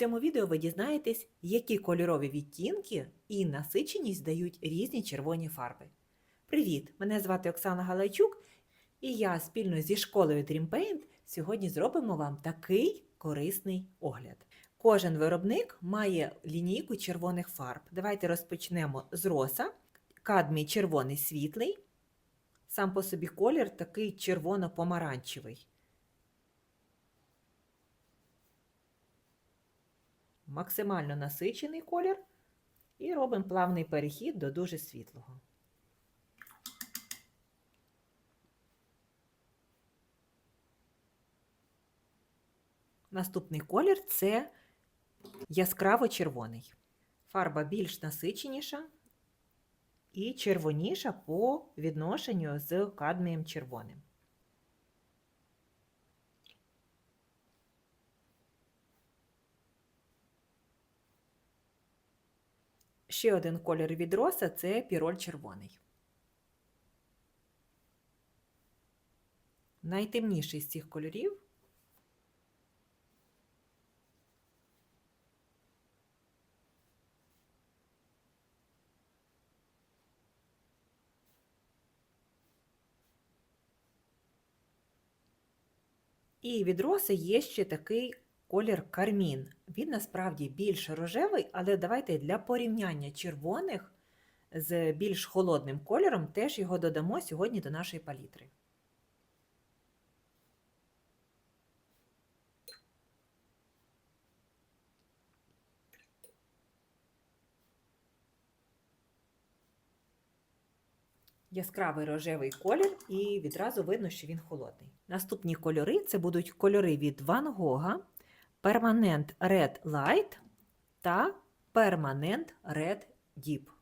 цьому відео ви дізнаєтесь, які кольорові відтінки і насиченість дають різні червоні фарби. Привіт! Мене звати Оксана Галайчук, і я спільно зі школою Dream Paint сьогодні зробимо вам такий корисний огляд. Кожен виробник має лінійку червоних фарб. Давайте розпочнемо з роса. Кадмій червоний світлий. Сам по собі колір такий червоно-помаранчевий. Максимально насичений колір. І робимо плавний перехід до дуже світлого. Наступний колір це яскраво червоний. Фарба більш насиченіша і червоніша по відношенню з кадмієм червоним. Ще один колір від роса це піроль червоний. Найтемніший з цих кольорів І від роси є ще такий колір кармін. Він насправді більш рожевий, але давайте для порівняння червоних з більш холодним кольором теж його додамо сьогодні до нашої палітри. яскравий рожевий колір, і відразу видно, що він холодний. Наступні кольори це будуть кольори від Van Gogh, Permanent Red Light та Permanent Red Deep.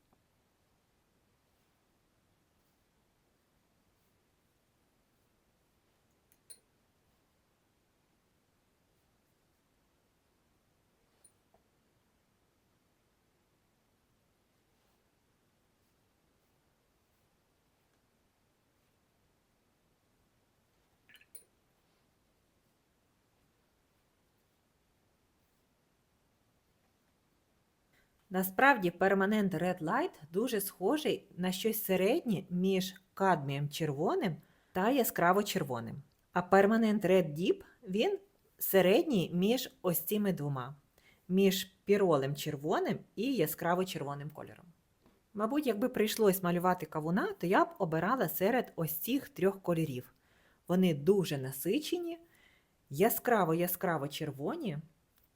Насправді Permanent Red Light дуже схожий на щось середнє між кадмієм червоним та яскраво червоним. А Permanent Red Deep він середній між ось цими двома, між піролем червоним і яскраво червоним кольором. Мабуть, якби прийшлось малювати кавуна, то я б обирала серед ось цих трьох кольорів. Вони дуже насичені, яскраво-яскраво червоні,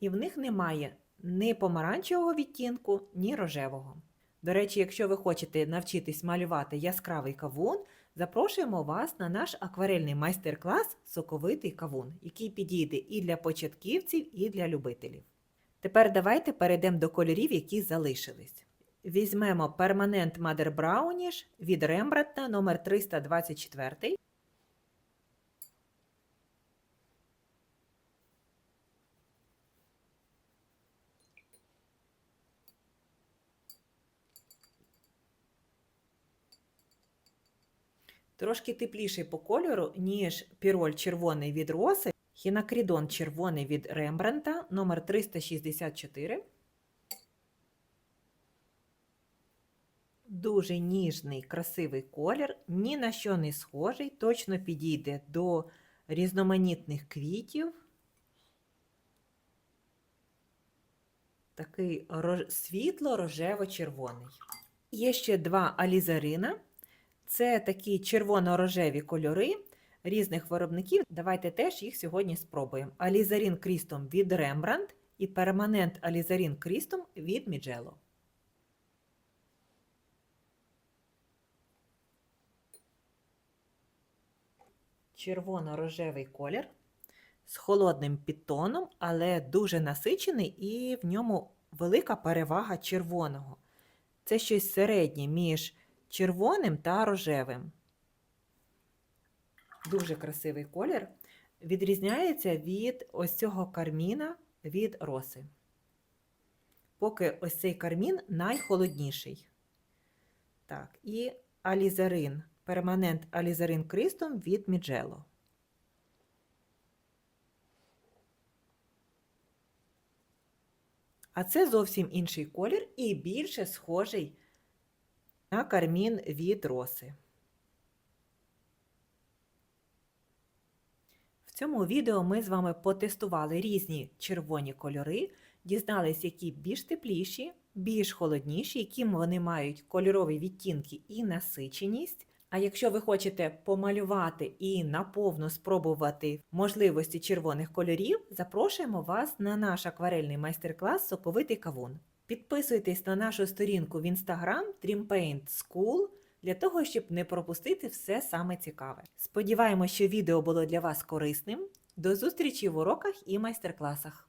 і в них немає ні помаранчевого відтінку, ні рожевого. До речі, якщо ви хочете навчитись малювати яскравий кавун, запрошуємо вас на наш акварельний майстер-клас Соковитий кавун, який підійде і для початківців, і для любителів. Тепер давайте перейдемо до кольорів, які залишились. Візьмемо Permanent Mother Brownish від Рембрандта номер 324 Трошки тепліший по кольору, ніж піроль червоний від роси, хінакрідон червоний від Рембранта номер 364 Дуже ніжний, красивий колір, ні на що не схожий, точно підійде до різноманітних квітів. Такий світло-рожево-червоний. Є ще два алізарина. Це такі червоно-рожеві кольори різних виробників. Давайте теж їх сьогодні спробуємо. Алізарін Крістом від Rembrandt і перманент Алізарін Крістом від Міджело. Червоно-рожевий колір з холодним підтоном, але дуже насичений, і в ньому велика перевага червоного. Це щось середнє між червоним та рожевим. Дуже красивий колір. Відрізняється від ось цього карміна від роси. Поки ось цей кармін найхолодніший. Так, і алізарин, перманент алізарин Кристом від Міджело. А це зовсім інший колір і більше схожий на кармін від роси. В цьому відео ми з вами потестували різні червоні кольори, дізнались, які більш тепліші, більш холодніші, яким вони мають кольорові відтінки і насиченість. А якщо ви хочете помалювати і наповну спробувати можливості червоних кольорів, запрошуємо вас на наш акварельний майстер-клас Соковитий кавун. Підписуйтесь на нашу сторінку в Instagram Dreampaint School для того, щоб не пропустити все саме цікаве. Сподіваємося, що відео було для вас корисним. До зустрічі в уроках і майстер-класах!